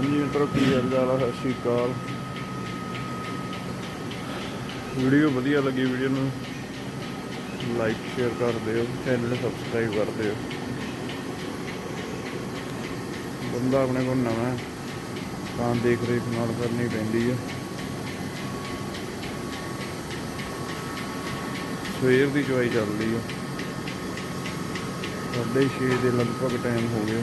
ਹਾਂਜੀ, ਮਿੱਤਰੋ, ਕੀ ਹਾਲ ਚਾਲ ਆ? ਸਤਿ ਸ਼੍ਰੀ ਅਕਾਲ। ਵੀਡੀਓ ਵਧੀਆ ਲੱਗੀ, ਵੀਡੀਓ ਨੂੰ ਲਾਈਕ ਸ਼ੇਅਰ ਕਰ ਦਿਓ ਚੈਨਲ ਨੂੰ ਸਬਸਕ੍ਰਾਈਬ ਕਰ ਦਿਓ। ਬੰਦਾ ਆਪਣੇ ਕੋਲ ਨਵਾਂ ਤਾਂ ਦੇਖ ਰੇਖ ਨਾਲ ਕਰਨੀ ਪੈਂਦੀ ਹੈ ਸਵੇਰ ਦੀ ਚਵਾਈ ਚੱਲਦੀ ਆ। ਸਾਢੇ ਛੇ ਦੇ ਲਗਭਗ ਟਾਈਮ ਹੋ ਗਿਆ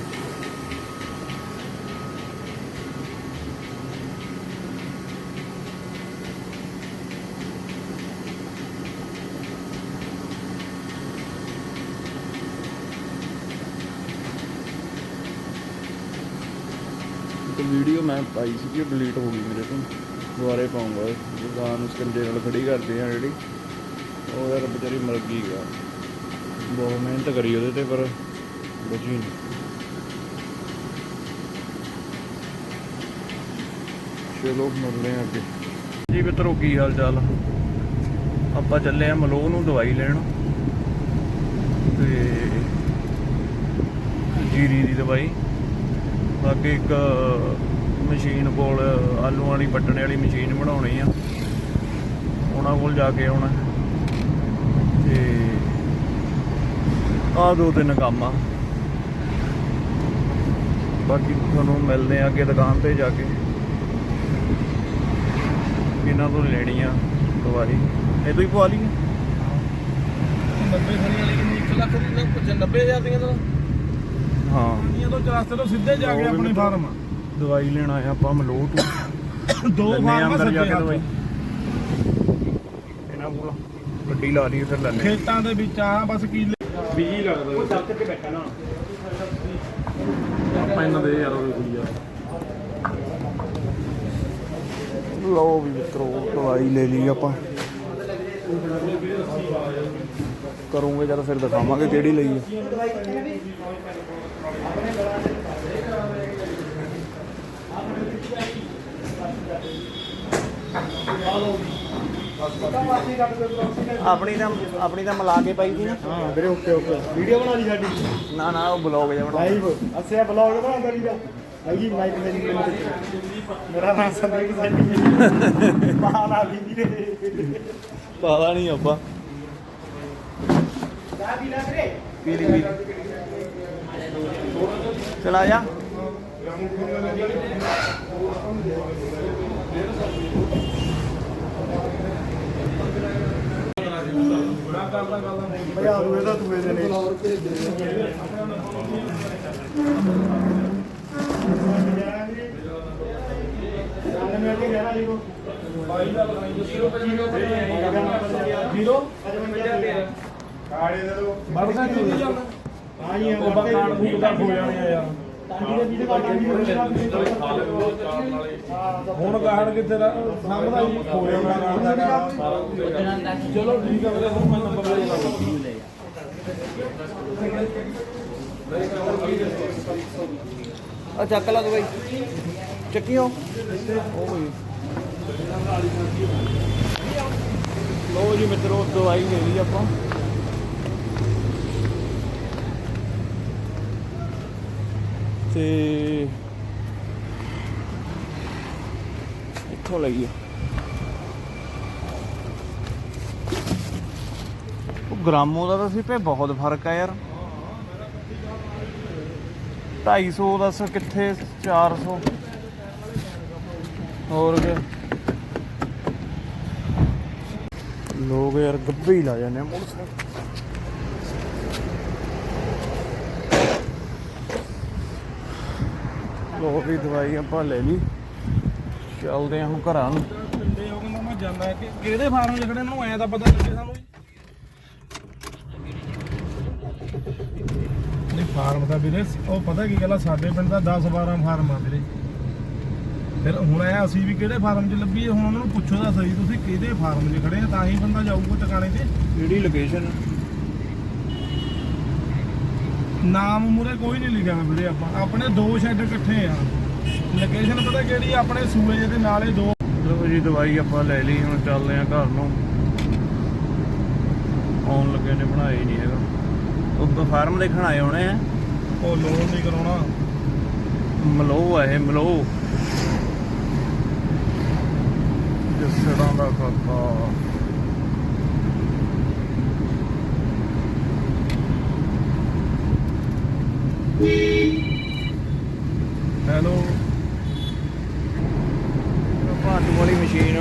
ਇੱਕ ਵੀਡੀਓ ਮੈਂ ਪਾਈ ਸੀ ਕਿ ਡਿਲੀਟ ਹੋ ਗਈ ਮੇਰੇ ਤੋਂ। ਦੁਬਾਰੇ ਪਾਉਂਗਾ। ਦੁਕਾਨ ਉਸ ਕੰਡੇ ਨਾਲ ਖੜੀ ਕਰਦੇ ਆ ਜਿਹੜੀ। ਉਹ ਯਾਰ ਵਿਚਾਰੀ ਮਰ ਗਈ ਗਾ ਬਹੁਤ ਮਿਹਨਤ ਕਰੀ ਉਹਦੇ ਤੇ, ਪਰ ਬਚੀ ਨਹੀਂ ਚਲੋ, ਮਿਲਦੇ ਆ ਅੱਗੇ। ਜੀ ਮਿੱਤਰੋ, ਕੀ ਹਾਲ ਚਾਲ ਆਪਾਂ ਚੱਲੇ ਆ ਮਲੋਹ ਨੂੰ ਦਵਾਈ ਲੈਣ। ਤੇ ਜੀਰੀ ਦੀ ਦਵਾਈ। ਬਾਕੀ ਇੱਕ ਮਸ਼ੀਨ ਕੋਲ ਆਲੂ ਵਾਲੀ ਪੱਟਣ ਵਾਲੀ ਮਸ਼ੀਨ ਬਣਾਉਣੀ ਆ। ਉਹਨਾਂ ਕੋਲ ਜਾ ਕੇ ਆਉਣਾ। ਤੇ ਆ ਦੋ ਤਿੰਨ ਕੰਮ ਆ। ਬਾਕੀ ਤੁਹਾਨੂੰ ਮਿਲਦੇ ਆ ਅੱਗੇ ਦੁਕਾਨ ਤੇ ਜਾ ਕੇ। ਇਹਨਾਂ ਤੋਂ ਲੈਣੀ ਆ ਦਵਾਈ ਇਹ ਤੋਂ ਹੀ ਪਵਾ ਲਈ 90 ਵਾਲੀ ਕਿੰਨੀ? 1 ਲੱਖ ਦੀ 90000 ਦੀਆਂ ਤਾਂ। ਹਾਂ। ਇਹ ਤੋਂ ਚਰਾਸਤੇ ਤੋਂ ਸਿੱਧੇ ਜਾ ਕੇ ਆਪਣੇ ਫਾਰਮ। ਦਵਾਈ ਲੈਣ ਆਏ ਆਪਾਂ ਮਲੋਹ ਤੋਂ ਦੋ ਲੈਂਦੇ ਆ ਫਾਰਮ ਅੰਦਰ ਜਾ ਸੱਜੇ ਕੇ ਦਵਾਈ। ਹੱਥ। ਇਹਨਾਂ ਕੋਲ ਗੱਡੀ ਲਾ ਲਈ ਫਿਰ ਲੈਣੇ ਖੇਤਾਂ ਦੇ ਵਿੱਚ ਆ ਬਸ ਕੀ ਬੀਜੀ ਲੱਗਦਾ ਚੱਕ ਕੇ ਬੈਠਾ ਨਾ। ਆਪਾਂ ਇਹਨਾਂ ਦੇ ਯਾਰ ਉਹ ਕੋਈ ਯਾਰ ਲਓ ਵੀ ਮਿੱਤਰੋ ਦਵਾਈ ਲੈ ਲਈ ਆਪਾਂ। ਕਰੂੰਗੇ ਜਦ ਫਿਰ ਦਿਖਾਵਾਂਗੇ ਕਿਹੜੀ ਲਈ ਹੈ ਆਪਣੀ ਤਾਂ ਆਪਣੀ ਤਾਂ ਮਿਲਾ ਕੇ ਪਾਈ ਸੀ ਨਾ। ਹਾਂ ਵੀਰੇ ਓਕੇ ਓਕੇ ਵੀਡੀਓ ਬਣਾ ਲਈ ਸਾਡੀ? ਨਾ ਨਾ ਉਹ ਬਲੌਗ ਜਿਹਾ ਬਣਾ ਲਾਈਵ ਅਸਿਆ ਬਲੌਗ ਬਣਾ ਕਰੀ ਦਾ ਹੈਗੀ ਮਾਈਕ ਮੇਰੀ ਮੇਰਾ ਨਾਮ ਸੰਦੀਪ ਸੈਣੀ ਬਾਹਰ ਆ ਵੀਰੇ। ਪਤਾ ਨਹੀਂ ਆਪਾਂ। ਪੀਲੀ ਪੀਲੀ ਚਲਾ ਜਾ ਭਜਾ ਦੂ ਇਹਦਾ ਤੂੰ ਇਹਦੇ ਨੇ ਜੀਰੋ ਕਾੜੇ ਦੇ ਲੋ ਬਰਸਾ ਕਿਉਂ ਜਾਂਦਾ ਹਾਂ ਜੀ ਉਹ ਕਾਰਡ ਬੁੱਕ ਦਾ ਹੋ ਜਾਣੇ ਆ ਯਾਰ। ਹੁਣ ਕਾਰਡ ਕਿੱਥੇ ਦਾ ਸਾਹਮਣਾ ਹੀ ਹੋ। ਜਾਣਾ ਕਾਰਡ ਦਾ ਚਲੋ ਠੀਕ ਆ ਵੀਰੇ ਹੁਣ ਮੈਂ ਨੰਬਰ ਲੈ ਲਾਂਗਾ ਆ ਚੱਕ ਲਾ ਦਵਾਈ ਚੱਕੀਓ। ਉਹ ਬਈ ਲੋ ਜੀ ਮਿੱਤਰੋ ਦਵਾਈ ਲੈ ਲਈ ਆਪਾਂ। ਤੇ ਇੱਥੋਂ ਲਈਏ। ਉਹ ਗ੍ਰਾਮੋ ਦਾ ਤਾਂ ਸੀ ਪੇ ਬਹੁਤ ਫ਼ਰਕ ਆ ਯਾਰ। 250 ਦੱਸ ਕਿੱਥੇ? 400 ਹੋਰ ਕੀ? ਲੋਕ ਯਾਰ ਗੱਬੇ ਹੀ ਲਾ ਜਾਂਦੇ ਆ ਮੋਟਰਸਾਈਕਲ। ਲੋ ਵੀ ਦਵਾਈ ਆਪਾਂ ਲੈ ਲਈ। ਚੱਲਦੇ ਆ ਹੁਣ ਘਰਾਂ ਨੂੰ। ਪਿੰਡੇ ਉਹ ਕਹਿੰਦਾ ਮੈਂ ਜਾਂਦਾ ਕਿ ਕਿਹਦੇ ਫਾਰਮ 'ਚ ਖੜੇ ਮੈਨੂੰ ਐ ਤਾਂ ਪਤਾ ਲੱਗੇ ਸਾਨੂੰ ਨਹੀਂ ਫਾਰਮ ਦਾ ਵੀਰੇ ਉਹ ਪਤਾ ਕੀ ਗੱਲ ਆ ਸਾਡੇ ਪਿੰਡ ਦਾ 10 12 ਫਾਰਮ ਆ ਵੀਰੇ। ਫਿਰ ਹੁਣ ਐ ਅਸੀਂ ਵੀ ਕਿਹੜੇ ਫਾਰਮ 'ਚ ਲੱਭੀਏ? ਹੁਣ ਉਹਨਾਂ ਨੂੰ ਪੁੱਛੋ ਤਾਂ ਸਹੀ ਤੁਸੀਂ ਕਿਹਦੇ ਫਾਰਮ 'ਚ ਖੜੇ ਆ? ਤਾਂ ਹੀ ਬੰਦਾ ਜਾਊਗਾ ਟਿਕਾਣੇ ਤੇ ਕਿਹੜੀ ਲੋਕੇਸ਼ਨ ਨਾਮ ਮੂਰੇ ਕੋਈ ਨਹੀਂ ਲਿਖਿਆ ਵੀਰੇ ਆਪਾਂ। ਆਪਣੇ ਦੋ ਸ਼ੈੱਡ ਇਕੱਠੇ ਆ। ਲੋਕੇਸ਼ਨ ਪਤਾ ਕਿਹੜੀ ਆ? ਆਪਣੇ ਸੂਏ ਦੇ ਨਾਲੇ ਦੋ। ਲੋ ਜੀ ਦਵਾਈ ਆਪਾਂ ਲੈ ਲਈ ਹੁਣ ਚੱਲਦੇ ਆ ਘਰ ਨੂੰ। ਆਉਣ ਲੱਗੇ ਨੇ ਬਣਾਏ ਨਹੀਂ ਹੈਗਾ। ਉਹ ਫਾਰਮ ਦੇਖਣ ਆਏ ਹੋਣੇ ਆ। ਉਹ ਲੋਨ ਨਹੀਂ ਕਰਾਉਣਾ। ਮਲੋਹ ਆ ਇਹ ਮਲੋਹ ਜਸੜਾਂ ਦਾ ਖਾਤਾ। ਹੈਲੋ। ਭਾਂਡੂ ਵਾਲੀ ਮਸ਼ੀਨ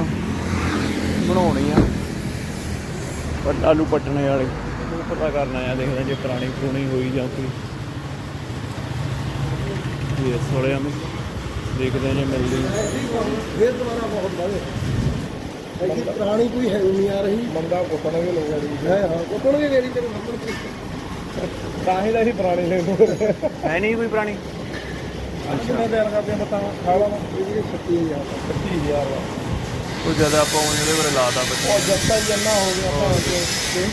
ਬਣਾਉਣੀ ਆ। ਪਰ ਆਲੂ ਪੱਟਣੇ ਵਾਲੀ। ਉਹ ਪਤਾ ਕਰਨਾ ਆ ਦੇਖਦੇ ਜੇ ਪੁਰਾਣੀ ਪੁਰਾਣੀ ਹੋਈ ਜਾਂ ਕੋਈ। ਇਹ ਸੋੜਿਆਂ ਨੂੰ ਦੇਖਦੇ ਜੇ ਮਿਲਦੀ। ਫੇਰ ਦੁਬਾਰਾ ਬਹੁਤ ਬਾਰੇ ਐਡੀ ਪੁਰਾਣੀ ਕੋਈ ਹੈ ਨਹੀਂ ਆ ਰਹੀ। ਬੰਦਾ ਕੁੱਟਣਗੇ ਲੋਕਾਂ। ਦੀ ਹੈ ਹਾਂ ਕੁੱਟਣਗੇ ਮੇਰੀ ਤੇਰੇ ਨੰਬਰ ਤਾਂ ਹੀ ਤਾਂ ਅਸੀਂ ਪੁਰਾਣੀ ਲੈ ਲੋ ਹੈ ਨਹੀਂ ਕੋਈ ਪੁਰਾਣੀ? ਕਿੰਨਾ ਤਿਆਰ ਕਰਦੇ ਆ ਬਤਾਵਾ ਖਾਲਾ ਵਾ ਇਹਦੀ 36000 36000 ਦਾ। ਉਹ ਜ਼ਿਆਦਾ ਆਪਾਂ ਉਹ ਇਹਦੇ ਬਾਰੇ ਲਾਤਾ ਬੱਚਾ ਉਹ ਜੱਟਾ ਜੰਨਾ ਹੋ ਗਿਆ ਆਪਾਂ। ਤੇ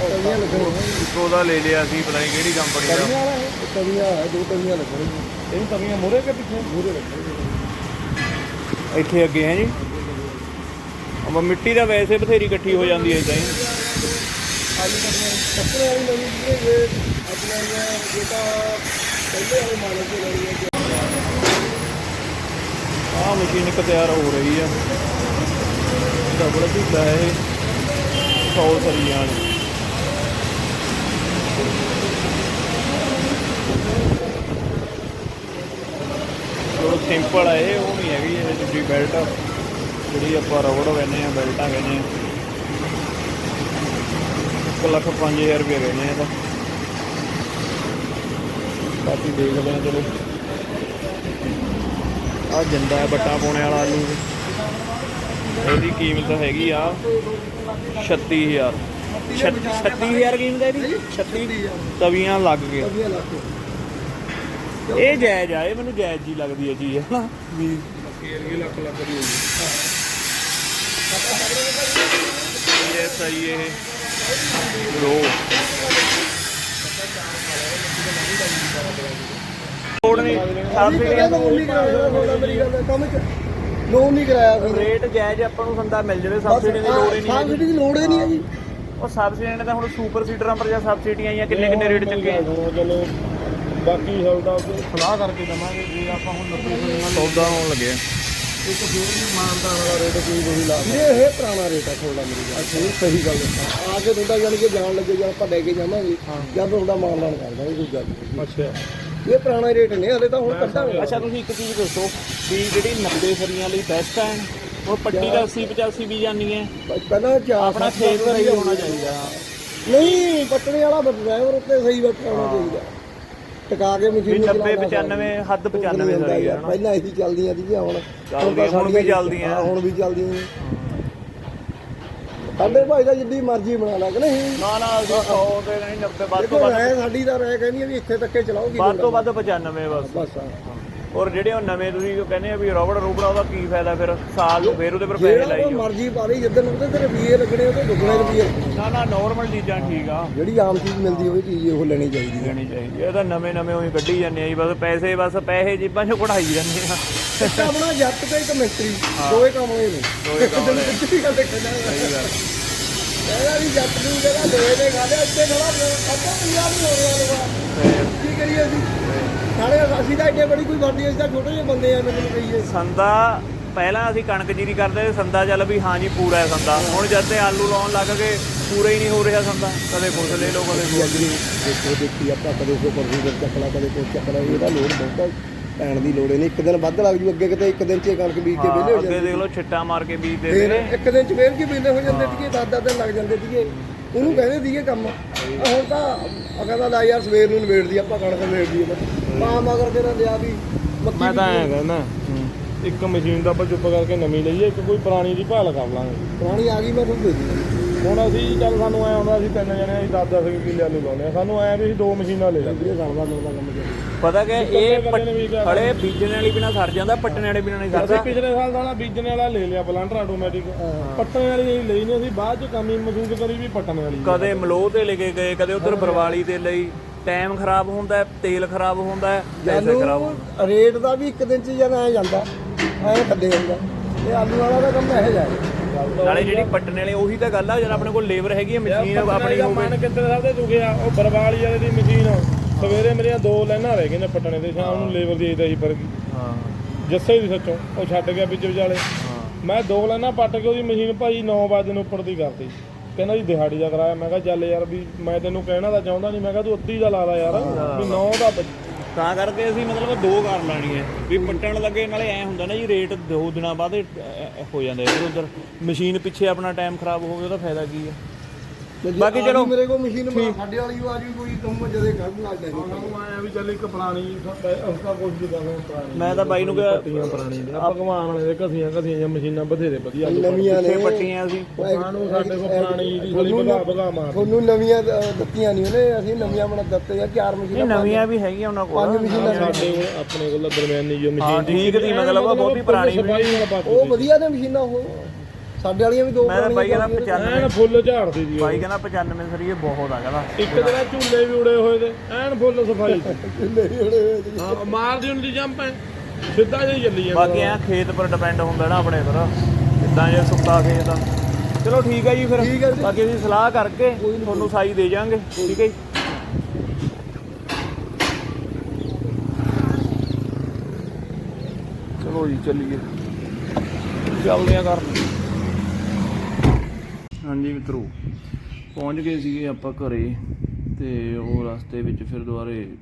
ਤਵੀਆਂ ਲੱਗਣੀਆਂ। ਇੱਕ ਉਹਦਾ ਲੈ ਲਿਆ ਸੀ ਪਤਾ ਨਹੀਂ ਕਿਹੜੀ ਕੰਪਨੀ ਦਾ। ਤਵੀਆਂ ਵਾਲਾ ਹੈ ਤਵੀਆਂ ਹੈ ਦੋ ਤਵੀਆਂ ਲੱਗਣਗੀਆਂ ਇਹ ਤਵੀਆਂ ਮੂਰੇ ਕਿ ਪਿੱਛੇ? ਮੂਰੇ ਲੱਗਣਗੀਆਂ ਇੱਥੇ ਅੱਗੇ ਹੈ ਜੀ। ਆਪਾਂ ਮਿੱਟੀ ਦਾ ਵੈਸੇ ਬਥੇਰੀ ਇਕੱਠੀ ਹੋ ਜਾਂਦੀ ਹੈ ਇਦਾਂ ਹੀ। ਆਲੂ ਕੱਟਣੇ ਕੱਟਣੇ ਵਾਲੀ ਨਵੀਂ ਜਿਹੜੇ ਇਹ ਆਪਣਾ ਇਹ ਤਾਂ ਪਹਿਲੇ ਵਾਲੇ ਮਾਡਲ ਦੇ ਲਈ ਹੈ ਆਹ ਮਸ਼ੀਨ ਇੱਕ ਤਿਆਰ ਹੋ ਰਹੀ ਆ। ਡਬਲ ਝੂਲਾ ਹੈ 100 ਸਰੀਆਂ ਵਾਲੀ ਜੋ ਸਿੰਪਲ ਹੈ ਇਹ, ਉਹ ਨਹੀਂ ਹੈਗੀ, ਇਹ ਦੂਜੀ ਬੈਲਟ ਜਿਹੜੀ ਆਪਾਂ ਰਬੜ ਕਹਿੰਦੇ ਆ ਬੈਲਟਾਂ ਕਹਿੰਦੇ ਆ। ਇੱਕ ਲੱਖ ਪੰਜ ਹਜ਼ਾਰ ਰੁਪਏ ਕਹਿੰਦੇ ਆ ਇਹਦਾ। ਬਾਕੀ ਦੇਖਦੇ ਆ ਚਲੋ। ਆ ਜਿੰਦਾ ਹੈ ਬੱਟਾ ਪਾਉਣੇ ਵਾਲਾ ਆਲੂ। ਇਹਦੀ ਕੀਮਤ ਹੈਗੀ ਆ 36000 36000 ਕੀਮਤ ਹੈ ਇਹਦੀ? 36 ਤਵੀਆਂ ਲੱਗ ਗਏ ਲੱਗ ਇਹ ਜਾਇਜ਼ ਆ ਇਹ ਮੈਨੂੰ ਜਾਇਜ਼ ਜੀ ਲੱਗਦੀ ਹੈ ਚੀਜ਼ ਹਨਾ? ਵੀ ਲੱਖ ਲੱਖ ਦੀ ਹੋਈ ਇਹ ਸਹੀ ਇਹ ਰੋ। ਲੋੜ ਨਹੀਂ ਸਬਸਿਡੀ ਲੋਨ ਨਹੀਂ ਕਰਾਇਆ ਤੁਹਾਡਾ ਮੇਰੀ ਗੱਲ ਹੈ, ਕੰਮ ਚ ਲੋਨ ਨਹੀਂ ਕਰਾਇਆ ਫਿਰ ਰੇਟ ਜਾਇਜ਼ ਆਪਾਂ ਨੂੰ ਸੰਦਾ ਮਿਲ ਜਾਵੇ ਸਬਸਿਡੀ ਦੀ ਲੋੜ ਹੀ ਨਹੀਂ ਹੈਗੀ। ਸਬਸਿਡੀ ਦੀ ਲੋੜ ਹੀ ਨਹੀਂ ਹੈ ਜੀ ਉਹ ਸਬਸਿਡੀ ਨੇ ਤਾਂ ਹੁਣ ਸੁਪਰ ਸੀਡਰਾਂ ਪਰ ਜਾਂ ਸਬਸਿਡੀਆਂ ਆਈਆਂ ਕਿੰਨੇ ਕਿੰਨੇ ਰੇਟ ਚੱਕੇ ਆ ਚਲੋ ਬਾਕੀ ਹਲਦਾ ਸਲਾਹ ਕਰਕੇ ਦਵਾਂਗੇ ਜੇ ਆਪਾਂ ਹੁਣ 90 ਸੌਦਾ ਹੋਣ ਲੱਗਿਆ ਇੱਕ ਫੇਰ ਵੀ ਮਾਨਦਾਨ ਵਾਲਾ ਰੇਟ ਕੋਈ ਕੋਈ ਲਾ ਇਹ ਇਹ ਪੁਰਾਣਾ ਰੇਟ ਆ ਤੁਹਾਡਾ ਮੇਰੀ ਗੱਲ ਅੱਛਾ ਇਹ ਸਹੀ ਗੱਲ ਦੱਸਾਂ ਆ ਕੇ ਤੁਹਾਡਾ ਜਾਨ ਕੇ ਜਾਣ ਲੱਗੇ ਜਦ ਆਪਾਂ ਲੈ ਕੇ ਜਾਵਾਂਗੇ ਜਦ ਤੁਹਾਡਾ ਮਾਨਦਾਨ ਕਰ ਦਾਂਗੇ ਕੋਈ ਗੱਲ ਨਹੀਂ। ਅੱਛਾ। ਇਹ ਪੁਰਾਣਾ ਰੇਟ ਨੇ ਹਲੇ ਤਾਂ ਹੁਣ ਕੱਢਾਂਗੇ ਅੱਛਾ ਤੁਸੀਂ ਇੱਕ ਚੀਜ਼ ਦੱਸੋ ਵੀ ਜਿਹੜੀ 90 ਸਰੀਆਂ ਲਈ ਬੈਸਟ ਹੈ ਉਹ ਪੱਟੀ ਦਾ 80 85 ਵੀ ਜਾਨੀ ਹੈ। ਪਹਿਲਾਂ ਆਪਣਾ ਸੱਤ ਖੇਤ ਸਹੀ ਵਧੀਆ ਹੋਣਾ ਚਾਹੀਦਾ। ਨਹੀਂ ਪੱਟਣੇ ਵਾਲਾ ਡਰਾਈਵਰ ਉੱਤੇ ਸਹੀ ਬੈਠਣਾ ਚਾਹੀਦਾ। ਟਿਕਾ ਕੇ ਵੀ ਮਸ਼ੀਨ 90 95 ਹੱਦ 95 ਸਰੀ ਹੈ ਹਨਾ ਪਹਿਲਾਂ ਇਹੀ ਚੱਲਦੀਆਂ ਸੀਗੀਆਂ ਹੁਣ ਚੱਲਦੀਆਂ, ਤਾਂ ਹੁਣ ਵੀ ਚੱਲਦੀਆਂ। ਹੁਣ ਵੀ ਚੱਲਦੀਆਂ। ਸਾਡੇ ਭਾਈ ਦਾ ਜਿੱਡੀ ਮਰਜ਼ੀ ਬਣਾ ਲੈ ਕਿ ਨਹੀਂ? ਨਾ ਨਾ ਅਸੀਂ 100 ਦੇ ਨਹੀਂ 90 ਵੱਧ ਤੋਂ ਵੱਧ। ਸਾਡੀ ਤਾਂ ਰਾਏ ਕਹਿੰਦੀ ਆ ਵੀ ਇੱਥੇ ਤੱਕੇ ਚਲਾਓਗੀ ਵੱਧ ਤੋਂ ਵੱਧ 95 ਬਸ। ਬਸ ਹਾਂ। ਔਰ ਜਿਹੜੇ ਉਹ ਨਵੇਂ ਤੁਸੀਂ ਉਹ ਕਹਿੰਦੇ ਆ ਵੀ ਰਬੜ ਰੂਬੜਾ ਉਹਦਾ ਕੀ ਫਾਇਦਾ ਫਿਰ? ਸਾਲ ਨੂੰ ਫਿਰ ਉਹਦੇ ਪਰ ਪੈਸੇ ਜਿਹੜਾ ਲਾਈ ਉਹ ਜਾਓ। ਮਰਜ਼ੀ ਪਾ ਲਈ ਜਿੱਦਣ ਉਹਦੇ ਤੇ ਰੁਪਈਏ ਲੱਗਣੇ ਉਹਦੇ ਦੁੱਗਣੇ ਲੱਗਣੇ। ਨਾ ਨਾ ਨਾਰਮਲ ਚੀਜ਼ਾਂ ਠੀਕ ਆ। ਜਿਹੜੀ ਆਮ ਚੀਜ਼ ਮਿਲਦੀ ਹੋਵੇ ਚੀਜ਼ ਉਹ ਲੈਣੀ ਚਾਹੀਦੀ ਲੈਣੀ ਚਾਹੀਦੀ। ਇਹ ਤਾਂ ਨਵੇਂ ਨਵੇਂ ਉਹੀ ਕੱਢੀ ਜਾਂਦੇ ਆ ਜੀ ਬਸ ਪੈਸੇ ਬਸ ਪੈਸੇ ਜੇਬਾਂ ਚੋਂ ਕਢਾਈ ਜਾਂਦੇ ਆ। ਇੱਕ ਆਪਣਾ ਜੱਟ ਤੇ ਇੱਕ ਮਿਸਤਰੀ ਦੋਏ ਕੰਮ ਹੋਏ ਨੇ। ਦੋਏ ਕੰਮ ਗੱਲ ਦੇਖਣਾ ਸਹੀ ਗੱਲ ਇਹਦਾ ਵੀ ਜੱਟ ਨੂੰ ਜਿਹੜਾ ਦੋਏ ਦੇ ਗਾਲੇ ਉੱਤੇ ਖੜਾ ਅੱਧਾ ਪੰਜਾਬ ਨਹੀਂ ਹੋ ਰਿਹਾ ਲੋਗਾ ਕੀ ਕਰੀਏ ਅਸੀਂ? ਨਾਲੇ ਅਸੀਂ ਤਾਂ ਇੱਡੇ ਬੜੀ ਕੋਈ ਵਰਦੀ ਅਸੀਂ ਤਾਂ ਛੋਟੇ ਜਿਹੇ ਬੰਦੇ ਆ ਮੈਨੂੰ ਕਹੀਏ ਸੰਦਾ ਪਹਿਲਾਂ ਅਸੀਂ ਕਣਕ ਜੀਰੀ ਕਰਦੇ ਸੀ ਸੰਦਾ ਚੱਲ ਵੀ ਹਾਂ ਜੀ ਪੂਰਾ ਹੈ ਸੰਦਾ। ਹੁਣ ਜਦ ਤੇ ਆਲੂ ਲਾਉਣ ਲੱਗ ਗਏ ਪੂਰਾ ਹੀ ਨਹੀਂ ਹੋ ਰਿਹਾ ਸੰਦਾ। ਕਦੇ ਕੁਛ ਲੈ ਲਓ ਕਦੇ ਕੁਛ। ਅਗਲੀ ਦੇਖੋ ਦੇਖੀ ਆਪਾਂ ਕਦੇ ਕੋ ਪਰਸੂ ਚੱਕ ਲਾ ਕਦੇ ਕੋ ਚੱਕ ਲਾ ਇਹਦਾ ਲੋਡ ਬਹੁਤਾ ਪੈਣ ਦੀ ਲੋੜ ਨਹੀਂ ਇੱਕ ਦਿਨ ਵੱਧ ਲੱਗ ਜੂ ਅੱਗੇ ਕਿਤੇ ਇੱਕ ਦਿਨ 'ਚ ਹੀ ਕਣਕ ਬੀਜ ਕੇ ਹਾਂ, ਵਿਹਲੇ ਹੋ ਅੱਗੇ ਜਾਂਦੇ। ਦੇਖ ਲਓ ਛਿੱਟਾ ਮਾਰ ਕੇ ਬੀਜ ਦੇ ਫਿਰ ਦੇ ਇੱਕ ਦਿਨ 'ਚ ਫੇਰ ਕੀ ਵਿਹਲੇ ਹੋ ਜਾਂਦੇ ਸੀਗੇ 10-10 ਦਿਨ ਲੱਗ ਜਾਂਦੇ ਸੀਗੇ। ਉਹਨੂੰ ਕਹਿੰਦੇ ਸੀਗੇ ਕੰਮ। ਹੁਣ ਤਾਂ ਆ ਕਹਿੰਦਾ ਲੈ ਯਾਰ ਸਵੇਰ ਨੂੰ ਨਵੇੜ ਦੀ ਆਪਾਂ ਕਣਕ ਨਵੇੜ ਦੀ ਮਾਂ ਮਗਰ ਤੇਰਾ ਲਿਆ ਵੀ ਮੱਕੀ ਮੈਂ ਤਾਂ ਐਂ। ਕਹਿੰਦਾ ਇੱਕ ਮਸ਼ੀਨ ਦਾ ਆਪਾਂ ਚੁੱਪ ਕਰਕੇ ਨਵੀਂ ਲਈਏ ਇੱਕ ਕੋਈ ਪੁਰਾਣੀ ਦੀ ਭਾਲ ਕਰ ਲਾਂਗੇ ਪੁਰਾਣੀ ਆ ਗਈ ਮੈਂ ਤੁਹਾਨੂੰ ਦੇ ਦੂੰਗਾ ਹੁਣ ਅਸੀਂ ਚੱਲ ਸਾਨੂੰ ਐ ਆਉਂਦਾ ਅਸੀਂ ਤਿੰਨ ਜਣੇ ਅਸੀਂ 10-10 ਕਿੱਲੇ ਆਲੂ ਲਾਉਂਦੇ ਆ ਸਾਨੂੰ ਐ ਵੀ ਅਸੀਂ ਦੋ ਮਸ਼ੀਨਾਂ ਲੈ ਜਾਂਦੇ ਸਾਲਵਾ ਮਿਲਦਾ ਕੰਮ ਚੱਲੀ ਪਤਾ ਕਿ ਇਹ ਨੇ? ਖੜੇ ਬੀਜਣ ਵਾਲੀ ਬਿਨਾ ਸਰ ਜਾਂਦਾ ਪੱਟਣ ਵਾਲੇ ਬਿਨਾ ਨਹੀਂ ਅਸੀਂ ਸਰਦਾ ਪਿਛਲੇ ਸਾਲ ਦਾ ਨਾ ਬੀਜਣ ਵਾਲਾ ਲੈ ਲਿਆ ਪਲਾਂਟਰ ਆਟੋਮੈਟਿਕ ਪੱਟਣ ਵਾਲੀ ਅਸੀਂ ਲਈ ਨਹੀਂ ਅਸੀਂ ਬਾਅਦ ਚ ਕਮੀ ਮਹਿਸੂਸ ਕਰੀ ਵੀ ਪੱਟਣ ਵਾਲੀ। ਕਦੇ ਮਲੋਹ ਤੇ ਲੈ ਕੇ ਗਏ ਕਦੇ ਉਧਰ ਬਰਵਾਲੀ ਦੇ ਲਈ। ਟਾਈਮ ਖਰਾਬ ਹੁੰਦਾ ਹੈ, ਤੇਲ ਖਰਾਬ ਹੁੰਦਾ ਹੈ, ਪੈਸੇ ਖਰਾਬ ਹੁੰਦੇ। ਰੇਟ ਦਾ ਵੀ ਇੱਕ ਦਿਨ 'ਚ ਜਨ ਐ ਜਾਂਦਾ ਐ ਥੱਲੇ ਜਾਂਦਾ ਇਹ ਆਲੂ ਵਾਲਾ ਦਾ ਕੰਮ ਇਹ ਜਾਏ ਨਾਲੇ ਜਿਹੜੀ ਪੱਟਣ ਵਾਲੇ ਉਹੀ ਤਾਂ ਗੱਲ ਆ ਜਦ ਆਪਣੇ ਕੋਲ ਲੇਬਰ ਹੈਗੀ ਹੈ ਮਸ਼ੀਨ ਆਪਣੀ ਦਾ ਹੋਵੇ ਮਨ ਕਿੱਥੇ ਸਾਹਿਬ ਤੇ ਦੁਖਿਆ ਉਹ ਬਰਵਾਲੀ ਵਾਲੇ ਦੀ ਮਸ਼ੀਨ ਸਵੇਰੇ ਮੇਰੀਆਂ ਦੋ ਲਾਈਨਾਂ ਰਹਿ ਗਈਆਂ ਨੇ ਪੱਟਣੇ ਤੇ ਸ਼ਾਮ ਨੂੰ ਲੇਬਰ ਦੀ ਆਈਦਾ ਸੀ ਪਰ ਹਾਂ। ਜੱਸੇ ਦੀ ਸੱਚੋ ਉਹ ਛੱਡ ਗਿਆ ਵਿੱਚ ਵਿਚਾਲੇ। ਹਾਂ। ਮੈਂ ਦੋ ਲਾਈਨਾਂ ਪੱਟ ਕੇ ਉਹਦੀ ਮਸ਼ੀਨ ਭਾਈ 9 ਵਜੇ ਨੂੰ ਉੱਪਰ ਦੀ ਕਰਤੀ। ਕਹਿੰਦਾ ਜੀ ਦਿਹਾੜੀ ਦਾ ਕਰਾਇਆ ਮੈਂ ਕਿਹਾ ਚੱਲ ਯਾਰ ਵੀ ਮੈਂ ਤੈਨੂੰ ਕਹਿਣਾ ਤਾਂ ਚਾਹੁੰਦਾ ਨਹੀਂ ਮੈਂ ਕਿਹਾ ਤੂੰ ਅੱਧੀ ਦਾ ਲਾ ਲਾ ਯਾਰ ਵੀ 9 ਦਾ ਤਾਂ ਕਰਕੇ ਅਸੀਂ ਮਤਲਬ ਦੋ ਕਰ ਲੈਣੀ ਹੈ। ਵੀ ਪੱਟਣ ਲੱਗੇ ਨਾਲੇ ਐ ਹੁੰਦਾ ਨਾ ਜੀ, ਰੇਟ ਦੋ ਦਿਨਾਂ ਬਾਅਦ ਹੋ ਜਾਂਦਾ ਇਧਰ ਉਧਰ ਮਸ਼ੀਨ ਪਿੱਛੇ ਆਪਣਾ ਟਾਈਮ ਖਰਾਬ ਹੋਵੇ ਉਹਦਾ ਫਾਇਦਾ ਕੀ ਹੈ? ਬਾਕੀ ਚਲੋ ਮੇਰੇ ਕੋਲ ਮਸ਼ੀਨ ਸਾਡੇ ਵਾਲੀ ਆ ਜੀ ਕੋਈ ਕੰਮ ਜਦੇ ਕਰ ਲਾ ਦੇ ਉਹਨੂੰ ਆਇਆ ਵੀ ਚੱਲ ਇੱਕ ਪੁਰਾਣੀ ਉਸਦਾ ਕੁਝ ਵੀ ਕਰੋ ਪੁਰਾਣੀ। ਮੈਂ ਤਾਂ ਬਾਈ ਨੂੰ ਕਿਹਾ ਪੱਟੀਆਂ ਪੁਰਾਣੀ ਦੇ ਭਗਵਾਨ ਵਾਲੇ ਦੇ ਘਸੀਆਂ ਘਸੀਆਂ ਜਿਹੀਆਂ ਮਸ਼ੀਨਾਂ ਬਥੇਰੇ ਵਧੀਆ ਨਵੀਆਂ ਨੇ। ਪੱਟੀਆਂ ਸੀ। ਸਾਨੂੰ ਸਾਡੇ ਕੋਲ ਪੁਰਾਣੀ ਦੀ ਥੋੜੀ ਭਗਾ ਭਗਾ ਮਾਰ ਤੁਹਾਨੂੰ ਨਵੀਆਂ ਦਿੱਤੀਆਂ ਨਹੀਂ ਉਹਨੇ। ਅਸੀਂ ਨਵੀਆਂ ਬਣਾ ਦਿੱਤੇ ਆ ਚਾਰ ਇਹ ਮਸ਼ੀਨਾਂ ਨਵੀਆਂ ਵੀ ਹੈਗੀਆਂ ਉਹਨਾਂ ਕੋਲ। ਪੰਜ ਮਸ਼ੀਨਾਂ ਸਾਡੇ ਕੋਲ ਆਪਣੇ ਕੋਲ ਦਰਮਿਆਨੀ ਜੋ ਮਸ਼ੀਨ। ਠੀਕ ਦੀ ਮਤਲਬ ਆ, ਬਹੁਤੀ ਪੁਰਾਣੀ ਨਾਲ ਉਹ ਵਧੀਆ ਨੇ ਮਸ਼ੀਨਾਂ ਉਹ। ਸਾਡੇ ਵਾਲੀਆਂ ਵੀ ਦੋ ਮੈਂ ਤਾਂ ਬਾਈ ਕਹਿੰਦਾ 95 ਐਨ ਫੁੱਲ ਝਾੜਦੀ ਜੀ। ਬਾਈ ਕਹਿੰਦਾ 95 ਸਰੀਏ ਬਹੁਤ ਆ ਕਹਿੰਦਾ। ਇੱਕ ਜਿਹੜਾ ਝੂਲੇ ਵੀ ਉੜੇ ਹੋਏ ਤੇ ਐਨ ਫੁੱਲ ਸਫ਼ਾਈ ਨਹੀਂ ਉੜੇ ਹੋਏ ਜੀ। ਹਾਂ ਮਾਰਦੀ ਹੁੰਦੀ ਜੰਪ ਐ ਸਿੱਧਾ ਜਿਹਾ ਚੱਲੀ ਜਾਂਦਾ। ਬਾਕੀ ਐ ਖੇਤ ਪਰ ਡਿਪੈਂਡ ਹੁੰਦਾ ਨਾ ਆਪਣੇ ਪਰ ਇਦਾਂ ਜੇ ਸੁੱਕਾ ਖੇਤ ਆ। ਚਲੋ ਠੀਕ ਹੈ ਜੀ ਫਿਰ ਠੀਕ ਹੈ ਜੀ। ਬਾਕੀ ਅਸੀਂ ਸਲਾਹ ਕਰਕੇ ਤੁਹਾਨੂੰ ਸਾਈ ਦੇ ਜਾਾਂਗੇ ਠੀਕ ਹੈ ਜੀ। ਚਲੋ ਜੀ ਚੱਲੀਏ। ਚੱਲਦੇ ਆ ਹਾਂਜੀ ਮਿੱਤਰੋ, ਪਹੁੰਚ ਗਏ ਸੀਗੇ ਆਪਾਂ ਘਰੇ ਤੇ ਉਹ ਰਸਤੇ ਵਿੱਚ ਫਿਰ ਦੁਬਾਰੇ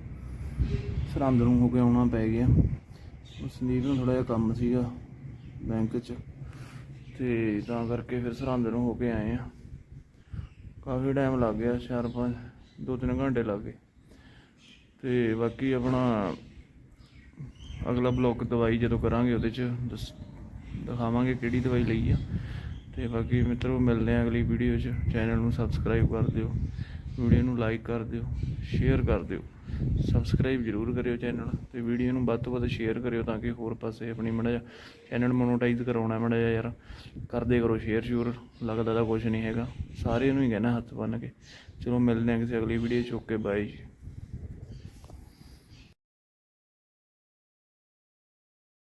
ਸਰਹੰਦ ਨੂੰ ਹੋ ਕੇ ਆਉਣਾ ਪੈ ਗਿਆ। ਉਹ ਸੰਦੀਪ ਨੂੰ ਥੋੜਾ ਜਿਹਾ ਕੰਮ ਸੀਗਾ ਬੈਂਕ 'ਚ ਤੇ ਤਾਂ ਕਰਕੇ ਫਿਰ ਸਰਹੰਦ ਨੂੰ ਹੋ ਕੇ ਆਏ ਆ ਕਾਫੀ ਟਾਈਮ ਲੱਗ ਗਿਆ, ਚਾਰ ਪੰਜ, ਦੋ ਤਿੰਨ ਘੰਟੇ ਲੱਗ ਗਏ। ਤੇ ਬਾਕੀ ਆਪਣਾ ਅਗਲਾ ਬਲੌਕ ਦਵਾਈ ਜਦੋਂ ਕਰਾਂਗੇ ਉਹਦੇ 'ਚ, ਦੱਸ- ਦਿਖਾਵਾਂਗੇ ਕਿਹੜੀ ਦਵਾਈ ਲਈ ਆ। ਤੇ ਬਾਕੀ ਮਿੱਤਰੋ ਮਿਲਦੇ ਆ ਅਗਲੀ ਵੀਡੀਓ 'ਚ। ਚੈਨਲ ਨੂੰ ਸਬਸਕ੍ਰਾਈਬ ਕਰ ਦਿਓ। ਵੀਡੀਓ ਨੂੰ ਲਾਈਕ ਕਰ ਦਿਓ। ਸ਼ੇਅਰ ਕਰ ਦਿਓ। ਸਬਸਕ੍ਰਾਈਬ ਜਰੂਰ ਕਰਿਓ ਚੈਨਲ ਤੇ ਵੀਡੀਓ ਨੂੰ ਵੱਧ ਤੋਂ ਵੱਧ ਸ਼ੇਅਰ ਕਰਿਓ ਤਾਂ ਕਿ ਹੋਰ ਪਾਸੇ ਆਪਣੀ ਮੜਾ ਜਾ ਚੈਨਲ ਮੋਨੋਟਾਈਜ਼ ਕਰਾਉਣਾ ਮੜਾ ਜਾ ਯਾਰ। ਕਰਦੇ ਕਰੋ ਸ਼ੇਅਰ ਸ਼ੂਰ ਲੱਗਦਾ ਤਾਂ ਕੁਝ ਨਹੀਂ ਹੈਗਾ। ਸਾਰਿਆਂ ਨੂੰ ਹੀ ਕਹਿਣਾ ਹੱਥ ਬੰਨ ਕੇ। ਚਲੋ ਮਿਲਦੇ ਆ ਕਿਸੇ ਅਗਲੀ ਵੀਡੀਓ 'ਚ। ਓਕੇ ਬਾਏ ਜੀ।